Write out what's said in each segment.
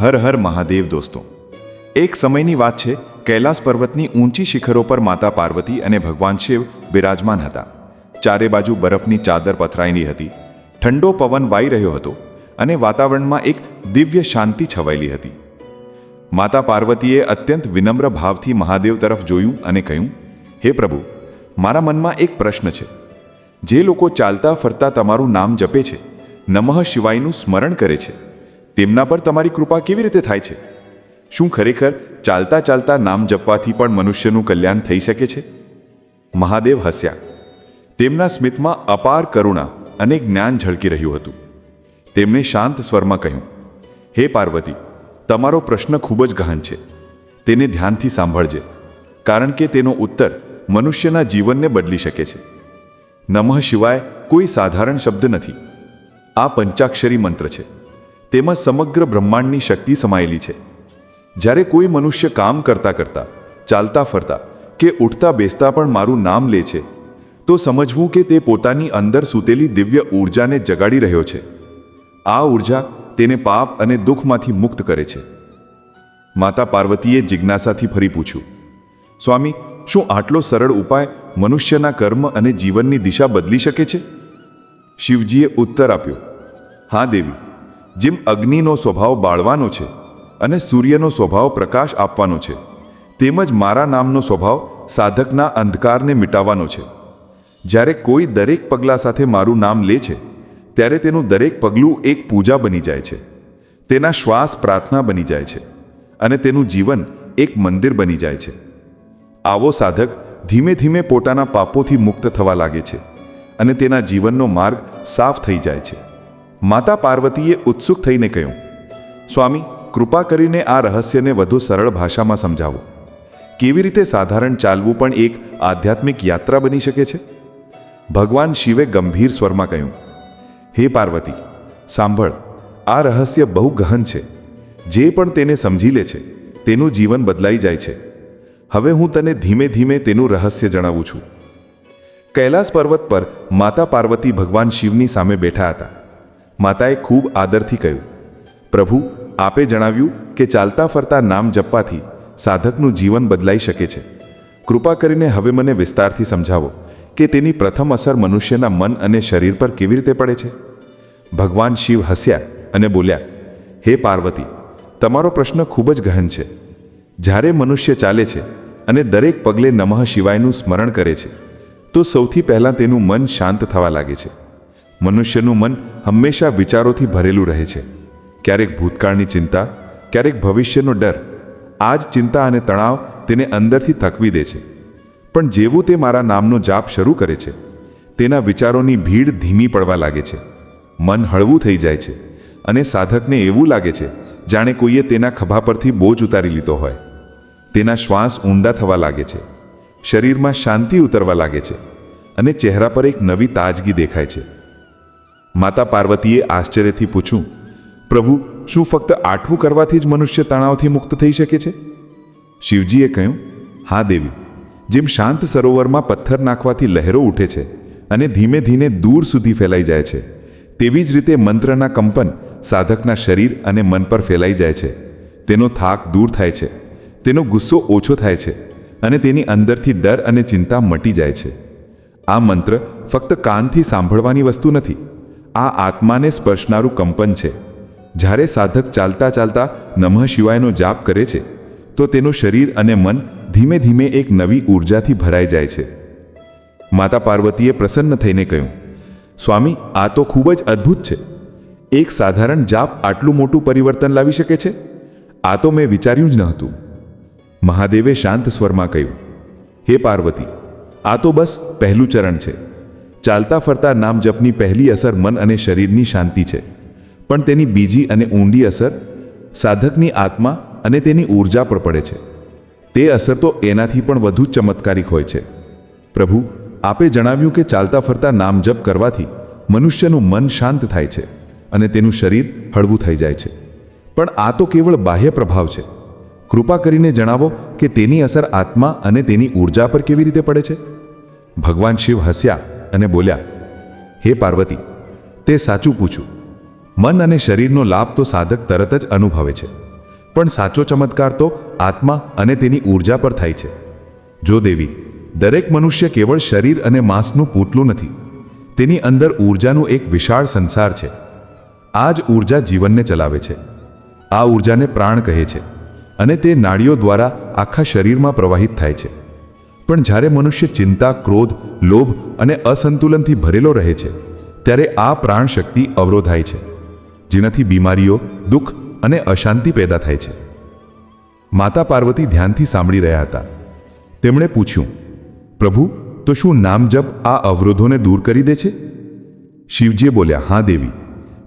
હર હર મહાદેવ દોસ્તો. એક સમયની વાત છે, કૈલાસ પર્વતની ઊંચી શિખરો પર માતા પાર્વતી અને ભગવાન શિવ બિરાજમાન હતા. ચારે બાજુ બરફની ચાદર પથરાયેલી હતી. ઠંડો પવન વાઈ રહ્યો હતો અને વાતાવરણમાં એક દિવ્ય શાંતિ છવાયેલી હતી. માતા પાર્વતીએ અત્યંત વિનમ્ર ભાવથી મહાદેવ તરફ જોયું અને કહ્યું, હે પ્રભુ, મારા મનમાં એક પ્રશ્ન છે. જે લોકો ચાલતા ફરતા તમારું નામ જપે છે, નમઃ શિવાયનું સ્મરણ કરે છે. તેમના પર તમારી કૃપા કેવી રીતે થાય છે? શું ખરેખર ચાલતા ચાલતા નામ જપવાથી પણ મનુષ્યનું કલ્યાણ થઈ શકે છે? મહાદેવ હસ્યા. તેમના સ્મિતમાં અપાર કરુણા અને જ્ઞાન ઝળકી રહ્યું હતું. તેમણે શાંત સ્વરમાં કહ્યું, હે પાર્વતી, તમારો પ્રશ્ન ખૂબ જ ગહન છે. તેને ધ્યાનથી સાંભળજે, કારણ કે તેનો ઉત્તર મનુષ્યના જીવનને બદલી શકે છે. નમઃ શિવાય કોઈ સાધારણ શબ્દ નથી. આ પંચાક્ષરી મંત્ર છે. તેમાં સમગ્ર બ્રહ્માંડની શક્તિ સમાયેલી છે. જ્યારે કોઈ મનુષ્ય કામ કરતા કરતા, ચાલતા ફરતા કે ઉઠતા બેસતા પણ મારું નામ લે છે, તો સમજવું કે તે પોતાની અંદર સૂતેલી દિવ્ય ઊર્જાને જગાડી રહ્યો છે. આ ઊર્જા તેને પાપ અને દુઃખમાંથી મુક્ત કરે છે. માતા પાર્વતીએ જિજ્ઞાસાથી ફરી પૂછ્યું, સ્વામી, શું આટલો સરળ ઉપાય મનુષ્યના કર્મ અને જીવનની દિશા બદલી શકે છે? શિવજીએ ઉત્તર આપ્યો, હા દેવી જેમ અગ્નિનો સ્વભાવ બાળવાનો છે અને સૂર્યનો સ્વભાવ પ્રકાશ આપવાનો છે, તેમજ મારા નામનો સ્વભાવ સાધકના અંધકારને મિટાવવાનો છે. જ્યારે કોઈ દરેક પગલા સાથે મારું નામ લે છે, ત્યારે તેનું દરેક પગલું એક પૂજા બની જાય છે. તેના શ્વાસ પ્રાર્થના બની જાય છે અને તેનું જીવન એક મંદિર બની જાય છે. આવો સાધક ધીમે ધીમે પોતાના પાપોથી મુક્ત થવા લાગે છે અને તેના જીવનનો માર્ગ સાફ થઈ જાય છે. માતા પાર્વતીએ ઉત્સુક થઈને કહ્યું, સ્વામી, કૃપા કરીને આ રહસ્યને વધુ સરળ ભાષામાં સમજાવો. કેવી રીતે સાધારણ ચાલવું પણ એક આધ્યાત્મિક યાત્રા બની શકે છે? ભગવાન શિવે ગંભીર સ્વરમાં કહ્યું, હે પાર્વતી, સાંભળ, આ રહસ્ય બહુ ગહન છે. જે પણ તેને સમજી લે છે, તેનું જીવન બદલાઈ જાય છે. હવે હું તને ધીમે ધીમે તેનું રહસ્ય જણાવું છું. કૈલાસ પર્વત પર માતા પાર્વતી ભગવાન શિવની સામે બેઠા હતા. માતાએ ખૂબ આદરથી કહ્યું, પ્રભુ, આપે જણાવ્યું કે ચાલતા ફરતા નામ જપવાથી સાધકનું જીવન બદલાઈ શકે છે. કૃપા કરીને હવે મને વિસ્તારથી સમજાવો કે તેની પ્રથમ અસર મનુષ્યના મન અને શરીર પર કેવી રીતે પડે છે. ભગવાન શિવ હસ્યા અને બોલ્યા, હે પાર્વતી, તમારો પ્રશ્ન ખૂબ જ ગહન છે. જ્યારે મનુષ્ય ચાલે છે અને દરેક પગલે નમઃ શિવાયનું સ્મરણ કરે છે, તો સૌથી પહેલાં તેનું મન શાંત થવા લાગે છે. મનુષ્યનું મન હંમેશા વિચારોથી ભરેલું રહે છે. ક્યારેક ભૂતકાળની ચિંતા, ક્યારેક ભવિષ્યનો ડર. આ જ ચિંતા અને તણાવ તેને અંદરથી થકવી દે છે. પણ જેવું તે મારા નામનો જાપ શરૂ કરે છે, તેના વિચારોની ભીડ ધીમી પડવા લાગે છે. મન હળવું થઈ જાય છે અને સાધકને એવું લાગે છે, જાણે કોઈએ તેના ખભા પરથી બોજ ઉતારી લીધો હોય. તેના શ્વાસ ઊંડા થવા લાગે છે, શરીરમાં શાંતિ ઉતરવા લાગે છે અને ચહેરા પર એક નવી તાજગી દેખાય છે. માતા પાર્વતીએ આશ્ચર્યથી પૂછ્યું, પ્રભુ, શું ફક્ત આઠવું કરવાથી જ મનુષ્ય તણાવથી મુક્ત થઈ શકે છે? શિવજીએ કહ્યું, હા દેવી, જેમ શાંત સરોવરમાં પથ્થર નાખવાથી લહેરો ઉઠે છે અને ધીમે ધીમે દૂર સુધી ફેલાઈ જાય છે, તેવી જ રીતે મંત્રના કંપન સાધકના શરીર અને મન પર ફેલાઈ જાય છે. તેનો થાક દૂર થાય છે, તેનો ગુસ્સો ઓછો થાય છે અને તેની અંદરથી ડર અને ચિંતા મટી જાય છે. આ મંત્ર ફક્ત કાનથી સાંભળવાની વસ્તુ નથી આ આત્માને સ્પર્શનારું કંપન છે. જ્યારે સાધક ચાલતા ચાલતા નમઃ શિવાયનો જાપ કરે છે, તો તેનું શરીર અને મન ધીમે ધીમે એક નવી ઊર્જાથી ભરાઈ જાય છે. માતા પાર્વતીએ પ્રસન્ન થઈને કહ્યું, સ્વામી, આ તો ખૂબ જ અદ્ભુત છે. એક સાધારણ જાપ આટલું મોટું પરિવર્તન લાવી શકે છે? આ તો મેં વિચાર્યું જ ન હતું. મહાદેવે શાંત સ્વરમાં કહ્યું, હે પાર્વતી, આ તો બસ પહેલું ચરણ છે. ચાલતા ફરતા નામ જપની પહેલી અસર મન અને શરીરની શાંતિ છે. પણ તેની બીજી અને ઊંડી અસર સાધકની આત્મા અને તેની ઊર્જા પર પડે છે. તે અસર તો એનાથી પણ વધુ ચમત્કારિક હોય છે. પ્રભુ, આપે જણાવ્યું કે ચાલતા ફરતા નામ જપ કરવાથી મનુષ્યનું મન શાંત થાય છે અને તેનું શરીર હળવું થઈ જાય છે. પણ આ તો કેવળ બાહ્ય પ્રભાવ છે. કૃપા કરીને જણાવો કે તેની અસર આત્મા અને તેની ઊર્જા પર કેવી રીતે પડે છે? ભગવાન શિવ હસ્યા. અને બોલ્યા, હે પાર્વતી, તે સાચું પૂછું. મન અને શરીરનો લાભ તો સાધક તરત જ અનુભવે છે, પણ સાચો ચમત્કાર તો આત્મા અને તેની ઊર્જા પર થાય છે. જો દેવી, દરેક મનુષ્ય કેવળ શરીર અને માંસનું પૂતલું નથી, તેની અંદર ઊર્જાનું એક વિશાળ સંસાર છે. આ જ ઊર્જા જીવનને ચલાવે છે. આ ઊર્જાને પ્રાણ કહે છે અને તે નાડીઓ દ્વારા આખા શરીરમાં પ્રવાહિત થાય છે. પણ જ્યારે મનુષ્ય ચિંતા, ક્રોધ, લોભ અને અસંતુલનથી ભરેલો રહે છે, ત્યારે આ પ્રાણ શક્તિ અવરોધાય છે, જેનાથી બીમારીઓ, દુઃખ અને અશાંતિ પેદા થાય છે. માતા પાર્વતી ધ્યાનથી સાંભળી રહ્યા હતા. તેમણે પૂછ્યું, પ્રભુ, તો શું નામ જપ આ અવરોધોને દૂર કરી દે છે? શિવજીએ બોલ્યા, હા દેવી,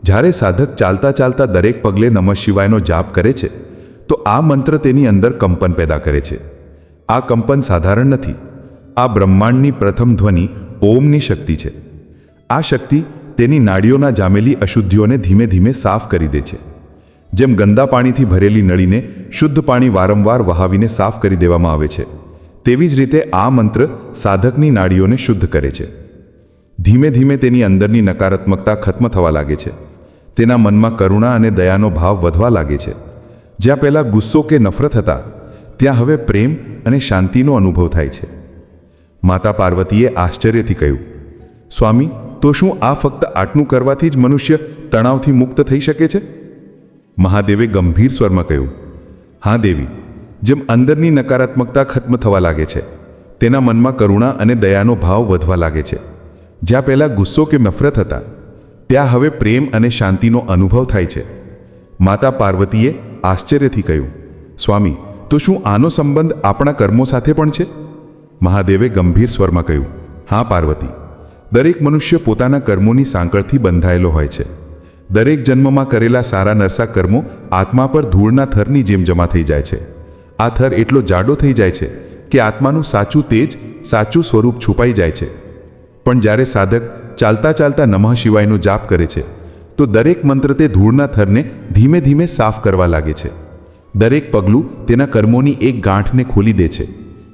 જ્યારે સાધક ચાલતા ચાલતા દરેક પગલે નમઃ શિવાયનો જાપ કરે છે, તો આ મંત્ર તેની અંદર કંપન પેદા કરે છે. આ કંપન સાધારણ નથી. આ બ્રહ્માંડની પ્રથમ ધ્વનિ ઓમની શક્તિ છે. આ શક્તિ તેની નાડીઓના જામેલી અશુદ્ધિઓને ધીમે ધીમે સાફ કરી દે છે. જેમ ગંદા પાણીથી ભરેલી નળીને શુદ્ધ પાણી વારંવાર વહાવીને સાફ કરી દેવામાં આવે છે, તેવી જ રીતે આ મંત્ર સાધકની નાડીઓને શુદ્ધ કરે છે. ધીમે ધીમે તેની અંદરની નકારાત્મકતા ખત્મ થવા લાગે છે. તેના મનમાં કરુણા અને દયાનો ભાવ વધવા લાગે છે. જ્યાં પહેલાં ગુસ્સો કે નફરત હતા, ત્યાં હવે પ્રેમ અને શાંતિનો અનુભવ થાય છે. માતા પાર્વતીએ આશ્ચર્યથી કહ્યું, સ્વામી, તો શું આ ફક્ત આટલું કરવાથી જ મનુષ્ય તણાવથી મુક્ત થઈ શકે છે? મહાદેવે ગંભીર સ્વરમાં કહ્યું, હા દેવી, જેમ અંદરની નકારાત્મકતા ખત્મ થવા લાગે છે, તેના મનમાં કરુણા અને દયાનો ભાવ વધવા લાગે છે. જ્યાં પહેલાં ગુસ્સો કે નફરત હતા, ત્યાં હવે પ્રેમ અને શાંતિનો અનુભવ થાય છે. માતા પાર્વતીએ આશ્ચર્યથી કહ્યું, સ્વામી તો શું આનો સંબંધ આપણા કર્મો સાથે પણ છે? મહાદેવે ગંભીર સ્વરમાં કહ્યું, હા, પાર્વતી. દરેક મનુષ્ય પોતાના કર્મોની સાંકળથી બંધાયેલો હોય છે. દરેક જન્મમાં કરેલા સારા નરસા કર્મો આત્મા પર ધૂળના થરની જેમ જમા થઈ જાય છે. આ થર એટલો જાડો થઈ જાય છે કે આત્માનું સાચું તેજ, સાચું સ્વરૂપ છુપાઈ જાય છે. પણ જ્યારે સાધક ચાલતા ચાલતા નમઃ શિવાયનો જાપ કરે છે, તો દરેક મંત્ર તે ધૂળના થરને ધીમે ધીમે સાફ કરવા લાગે છે. દરેક પગલું તેના કર્મોની એક ગાંઠને ખોલી દે છે.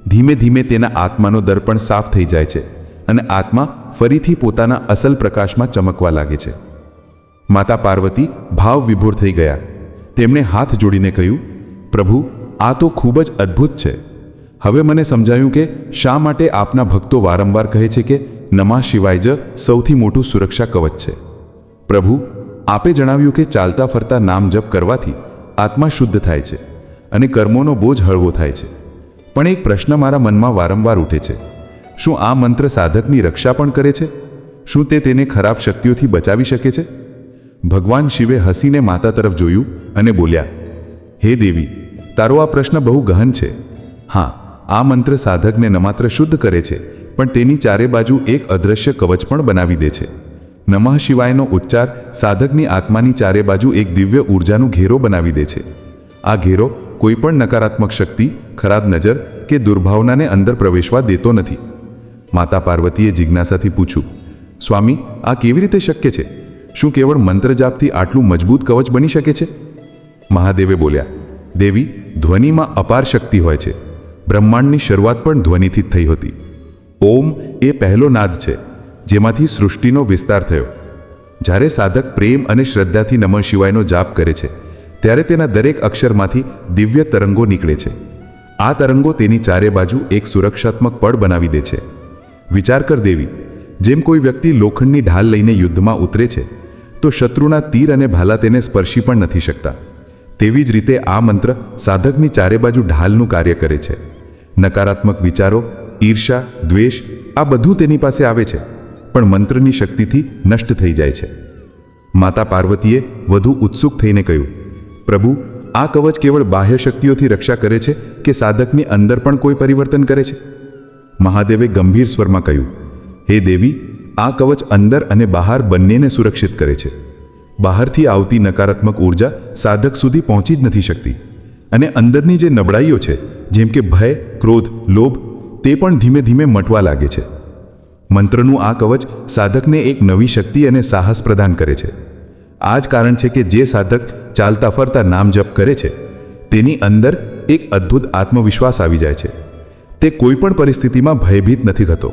ધીમે ધીમે તેના આત્માનો દર્પણ સાફ થઈ જાય છે અને આત્મા ફરીથી પોતાના અસલ પ્રકાશમાં ચમકવા લાગે છે. માતા પાર્વતી ભાવ વિભોર થઈ ગયા. તેમણે હાથ જોડીને કહ્યું, પ્રભુ, આ તો ખૂબ જ અદ્ભુત છે. હવે મને સમજાયું કે શા માટે આપના ભક્તો વારંવાર કહે છે કે નમા શિવાય જ સૌથી મોટું સુરક્ષા કવચ છે. પ્રભુ, આપે જણાવ્યું કે ચાલતા ફરતા નામ જપ કરવાથી આત્મા શુદ્ધ થાય છે અને કર્મોનો બોજ હળવો થાય છે. પણ એક પ્રશ્ન મારા મનમાં વારંવાર ઉઠે છે. શું આ મંત્ર સાધકની રક્ષા પણ કરે છે? શું તે તેને ખરાબ શક્તિઓથી બચાવી શકે છે? ભગવાન શિવે હસીને માતા તરફ જોયું અને બોલ્યા, હે દેવી, તારો આ પ્રશ્ન બહુ ગહન છે. હા, આ મંત્ર સાધકને ન માત્ર શુદ્ધ કરે છે, પણ તેની ચારે બાજુ એક અદૃશ્ય કવચ પણ બનાવી દે છે. નમઃ શિવાયનો ઉચ્ચાર સાધકની આત્માની ચારે બાજુ એક દિવ્ય ઊર્જાનું ઘેરો બનાવી દે છે. આ ઘેરો કોઈ પણ નકારાત્મક શક્તિ, ખરાબ નજર કે દુર્ભાવનાને અંદર પ્રવેશવા દેતો નથી. માતા પાર્વતીએ જિજ્ઞાસાથી પૂછ્યું, સ્વામી, આ કેવી રીતે શક્ય છે? શું કેવળ મંત્ર જાપથી આટલું મજબૂત કવચ બની શકે છે? મહાદેવે બોલ્યા, દેવી, ધ્વનિમાં અપાર શક્તિ હોય છે. બ્રહ્માંડની શરૂઆત પણ ધ્વનિથી જ થઈ હતી. ઓમ એ પહેલો નાદ છે. જેમાંથી સૃષ્ટિનો વિસ્તાર થયો. જ્યારે સાધક પ્રેમ અને શ્રદ્ધાથી નમઃ શિવાયનો જાપ કરે છે, ત્યારે તેના દરેક અક્ષરમાંથી દિવ્ય તરંગો નીકળે છે. આ તરંગો તેની ચારે બાજુ એક સુરક્ષાત્મક પળ બનાવી દે છે. વિચાર કર દેવી, જેમ કોઈ વ્યક્તિ લોખંડની ઢાલ લઈને યુદ્ધમાં ઉતરે છે, તો શત્રુના તીર અને ભાલા તેને સ્પર્શી પણ નથી શકતા. તેવી જ રીતે આ મંત્ર સાધકની ચારે બાજુ ઢાલનું કાર્ય કરે છે. નકારાત્મક વિચારો, ઈર્ષા, દ્વેષ આ બધું તેની પાસે આવે છે. પણ મંત્રની શક્તિથી નષ્ટ થઈ જાય છે. માતા પાર્વતીએ વધુ ઉત્સુક થઈને કહ્યું, પ્રભુ, આ કવચ કેવળ બાહ્ય શક્તિઓથી રક્ષા કરે છે કે સાધકની અંદર પણ કોઈ પરિવર્તન કરે છે? મહાદેવે ગંભીર સ્વરમાં કહ્યું, હે દેવી, આ કવચ અંદર અને બહાર બંનેને સુરક્ષિત કરે છે. બહારથી આવતી નકારાત્મક ઊર્જા સાધક સુધી પહોંચી જ નથી શકતી. અને અંદરની જે નબળાઈઓ છે, જેમ કે ભય, ક્રોધ, લોભ, તે પણ ધીમે ધીમે મટવા લાગે છે. મંત્રનું આ કવચ સાધકને એક નવી શક્તિ અને સાહસ પ્રદાન કરે છે. આ જ કારણ છે કે જે સાધક ચાલતા ફરતા નામ જપ કરે છે, તેની અંદર એક અદ્ભુત આત્મવિશ્વાસ આવી જાય છે. તે કોઈ પણ પરિસ્થિતિમાં ભયભીત નથી થતો,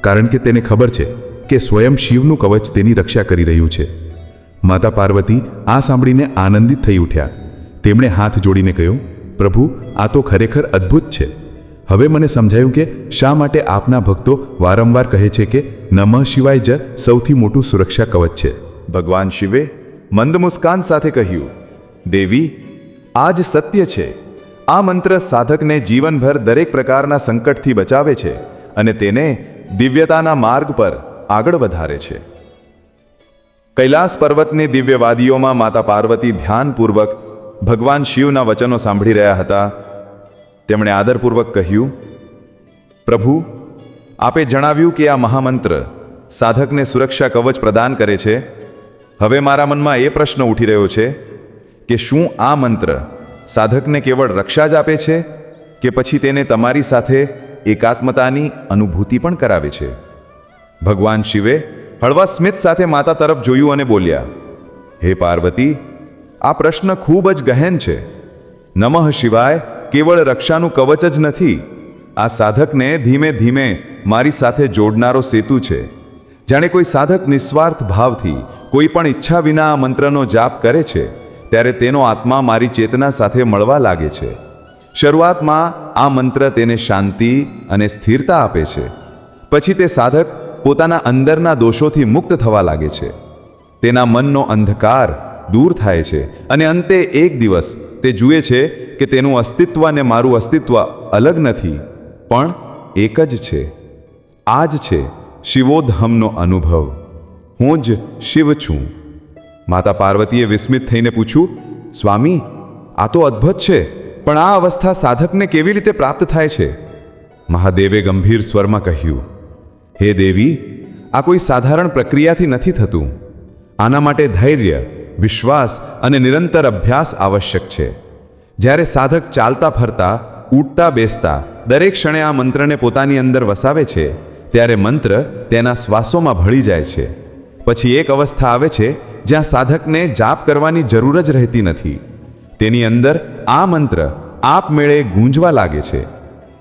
કારણ કે તેને ખબર છે કે સ્વયં શિવનું કવચ તેની રક્ષા કરી રહ્યું છે. માતા પાર્વતી આ સાંભળીને આનંદિત થઈ ઉઠ્યા. તેમણે હાથ જોડીને કહ્યું, પ્રભુ, આ તો ખરેખર અદ્ભુત છે. હવે મને સમજાયું કે શા માટે આપના ભક્તો વારંવાર કહે છે કે નમઃ શિવાય જ સૌથી મોટું સુરક્ષા કવચ છે. ભગવાન શિવે મંદ મુસ્કાન સાથે કહ્યું, દેવી આ જ સત્ય છે. આ મંત્ર સાધકને જીવનભર દરેક પ્રકારના સંકટથી બચાવે છે અને તેને દિવ્યતાના માર્ગ પર આગળ વધારે છે. કૈલાસ પર્વતની દિવ્યવાદીઓમાં માતા પાર્વતી ધ્યાનપૂર્વક ભગવાન શિવના વચનો સાંભળી રહ્યા હતા. તેમણે આદરપૂર્વક કહ્યું, પ્રભુ, આપે જણાવ્યું કે આ મહામંત્ર સાધકને સુરક્ષા કવચ પ્રદાન કરે છે. હવે મારા મનમાં એ પ્રશ્ન ઉઠી રહ્યો છે કે શું આ મંત્ર સાધકને કેવળ રક્ષા જ આપે છે કે પછી તેને તમારી સાથે એકાત્મતાની અનુભૂતિ પણ કરાવે છે? ભગવાન શિવે હળવા સ્મિત સાથે માતા તરફ જોયું અને બોલ્યા, હે પાર્વતી, આ પ્રશ્ન ખૂબ જ ગહેન છે. નમઃ શિવાય કેવળ રક્ષાનું કવચ જ નથી. આ સાધકને ધીમે ધીમે મારી સાથે જોડનારો સેતુ છે. જાણે કોઈ સાધક નિસ્વાર્થ ભાવથી કોઈ પણ ઈચ્છા વિના આ મંત્રનો જાપ કરે છે, ત્યારે તેનો આત્મા મારી ચેતના સાથે મળવા લાગે છે. શરૂઆતમાં આ મંત્ર તેને શાંતિ અને સ્થિરતા આપે છે. પછી તે સાધક પોતાના અંદરના દોષોથી મુક્ત થવા લાગે છે. તેના મનનો અંધકાર દૂર થાય છે અને અંતે એક દિવસ તે જુએ છે કે તેનું અસ્તિત્વ અને મારું અસ્તિત્વ અલગ નથી, પણ એક જ છે. આ જ છે શિવોધમનો અનુભવ. હું જ શિવ છું. માતા પાર્વતીએ વિસ્મિત થઈને પૂછ્યું, સ્વામી, આ તો અદ્ભુત છે, પણ આ અવસ્થા સાધકને કેવી રીતે પ્રાપ્ત થાય છે? મહાદેવે ગંભીર સ્વરમાં કહ્યું, હે દેવી, આ કોઈ સાધારણ પ્રક્રિયાથી નથી થતું. આના માટે ધૈર્ય વિશ્વાસ અને નિરંતર અભ્યાસ આવશ્યક છે. જ્યારે સાધક ચાલતા ફરતા, ઉઠતા બેસતા દરેક ક્ષણે આ મંત્રને પોતાની અંદર વસાવે છે, ત્યારે મંત્ર તેના શ્વાસોમાં ભળી જાય છે. પછી એક અવસ્થા આવે છે જ્યાં સાધકને જાપ કરવાની જરૂર જ રહેતી નથી. તેની અંદર આ મંત્ર આપમેળે ગૂંજવા લાગે છે.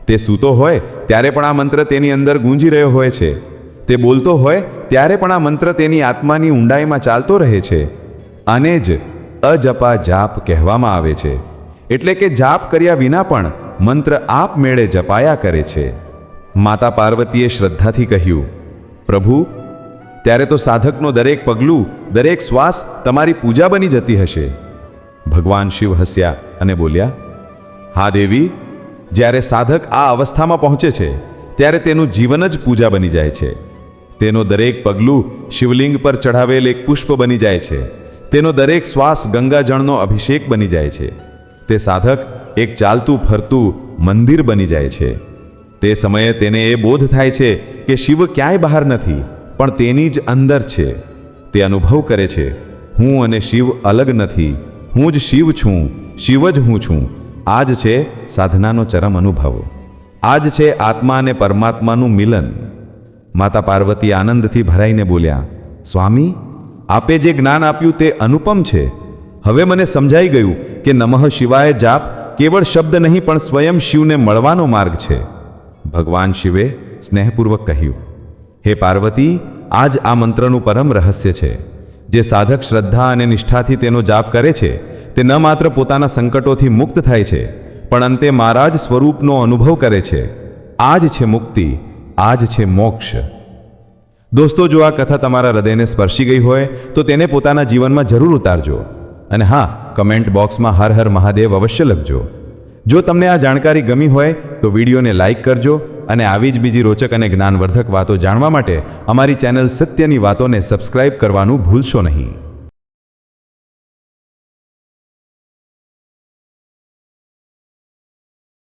તે સૂતો હોય ત્યારે પણ આ મંત્ર તેની અંદર ગૂંજી રહ્યો હોય છે. તે બોલતો હોય ત્યારે પણ આ મંત્ર તેની આત્માની ઊંડાઈમાં ચાલતો રહે છે. આને જ અજપા જાપ કહેવામાં આવે છે. એટલે કે જાપ કર્યા વિના પણ મંત્ર આપમેળે જપાયા કરે છે. માતા પાર્વતીએ શ્રદ્ધાથી કહ્યું, પ્રભુ, ત્યારે તો સાધકનો દરેક પગલું, દરેક શ્વાસ તમારી પૂજા બની જતી હશે. ભગવાન શિવ હસ્યા અને બોલ્યા, હા દેવી, જ્યારે સાધક આ અવસ્થામાં પહોંચે છે, ત્યારે તેનું જીવન જ પૂજા બની જાય છે. તેનો દરેક પગલું શિવલિંગ પર ચઢાવેલ એક પુષ્પ બની જાય છે. તેનો દરેક શ્વાસ ગંગાજળનો અભિષેક બની જાય છે. તે સાધક એક ચાલતું ફરતું મંદિર બની જાય છે. તે સમયે તેને એ બોધ થાય છે કે શિવ ક્યાંય બહાર નથી, પણ તેની જ અંદર છે. તે અનુભવ કરે છે, હું અને શિવ અલગ નથી, હું જ શિવ છું, શિવ જ હું છું. આ જ છે સાધનાનો ચરમ અનુભવ. આ જ છે આત્મા અને પરમાત્માનું મિલન. માતા પાર્વતી આનંદથી ભરાઈને બોલ્યા, સ્વામી આપે જે જ્ઞાન આપ્યું તે અનુપમ છે. હવે મને સમજાઈ ગયું કે નમઃ શિવાય જાપ કેવળ શબ્દ નહીં, પણ સ્વયં શિવને મળવાનો માર્ગ છે. ભગવાન શિવે સ્નેહપૂર્વક કહ્યું, હે પાર્વતી આ જ આ મંત્રનું પરમ રહસ્ય છે. જે સાધક શ્રદ્ધા અને નિષ્ઠાથી તેનો જાપ કરે છે, તે ન માત્ર પોતાના સંકટોથી મુક્ત થાય છે, પણ અંતે મારા જ સ્વરૂપનો અનુભવ કરે છે. આ જ છે મુક્તિ આ જ છે મોક્ષ. દોસ્તો, જો આ કથા તમારા હૃદયને સ્પર્શી ગઈ હોય, તો તેને પોતાના જીવનમાં જરૂર ઉતારજો. અને હા, કમેન્ટ બોક્સમાં હર હર મહાદેવ અવશ્ય લખજો. જો તમને આ જાણકારી ગમી હોય, તો વિડીયોને લાઇક કરજો અને આવી જ બીજી રોચક અને જ્ઞાનવર્ધક વાતો જાણવા માટે અમારી ચેનલ સત્યની વાતોને સબસ્ક્રાઇબ કરવાનું ભૂલશો નહીં.